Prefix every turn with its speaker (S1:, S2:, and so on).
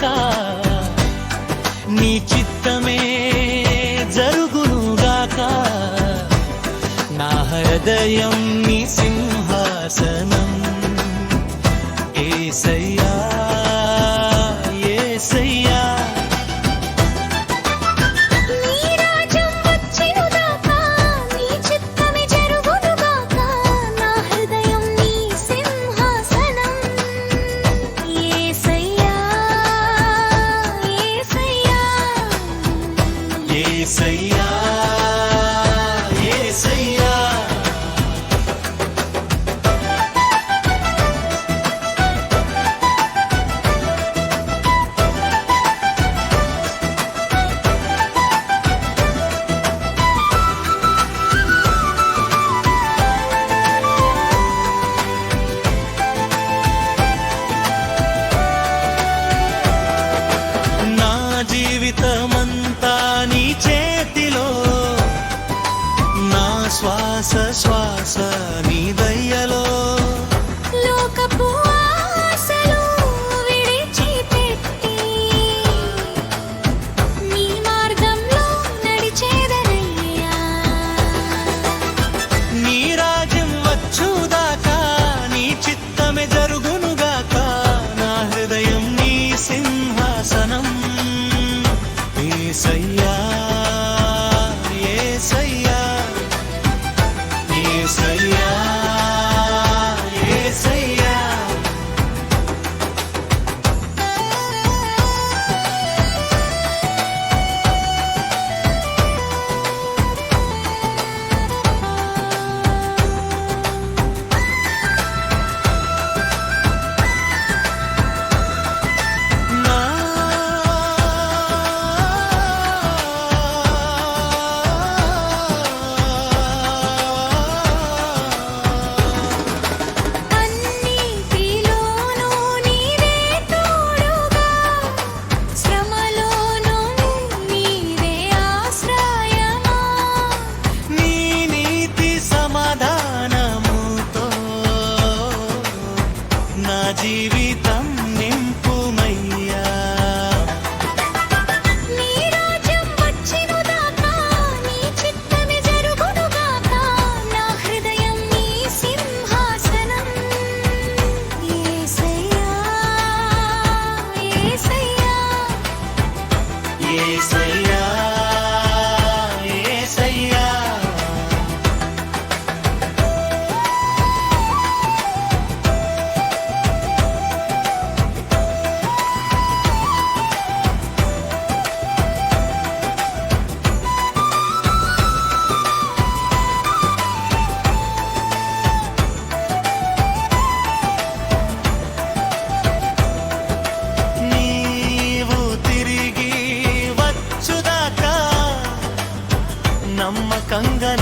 S1: అంతా నీ
S2: చిత్తమే జరుగునుగాక. నా హృదయం నీ సింహాసనం.
S1: ఏసయ్యా. ఆశ శ్వాస నీ దయ్యలో Lisa. தங்க